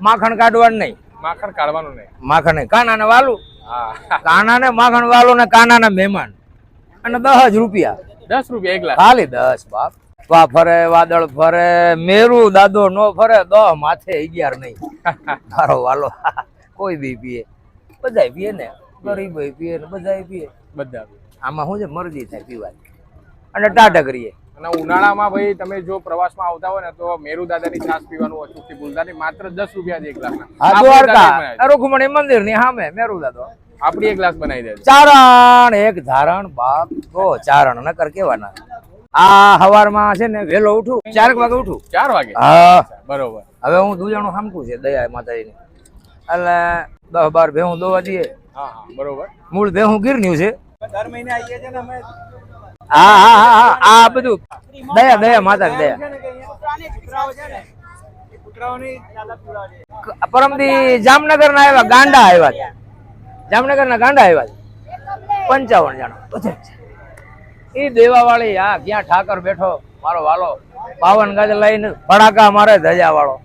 માખણ કાઢવાનું નહીં. માખણ કાઢવાનું નહીં. માખણ નહીં. કાના ને વાલું. હા. કાના ને માખણ વાલો ને કાના ને મહેમાન. અને દસ રૂપિયા. દસ રૂપિયા એકલા ખાલી દસ બાપ. વા ફરે વાદળ ફરે મેરુ દાદો નો ફરે દહ માથે અગિયાર નહીં. તારો વાલો. કોઈ બી પીએ. બધાય પીએ ને. ગરીબ પીએ ને બધાય પીએ. બધા આમાં શું છે? મરજી થાય પીવાની. અને ટાટા કરીએ. અને ઉનાળામાં ભાઈ તમે જો પ્રવાસમાં આવતા હોય ને તો મેરુ દાદાની છાસ પીવાનું અચૂકથી ભૂલતા નહીં. માત્ર દસ રૂપિયા એક ગ્લાસના. દ્વારકા. રૂકમણી મંદિરની સામે મેરુ દાદો. આપડી એક ગ્લાસ બનાવી દે. ચારણ એક ધારણ બાપ. તો ચારણ નકર કેવાના. આ હવારમાં છે ને વેલો ઉઠું. ચાર વાગે ઉઠું. ચાર વાગે? હા. બરોબર. હવે હું દુજાણું સામકું છે દયા માતાજીને. એટલે દસ બાર ભેહું દોવા દઈએ હા હા બરોબર. મૂળ ભેહું ગીરન્યું છે. દર મહિને આવીએ છીએ ને અમે હા હા હા આ બધું. દયા દયા માતા દયા. પરમથી જામનગર ના આવ્યા ગાંડા આવ્યા. જામનગર ના ગાંડા આવ્યા પંચાવન જણા. એ દેવા વાળી હા ક્યાં ઠાકર બેઠો, મારો વાલો પાવન ગજ લઈને ફડાકા મારે ધજા વાળો.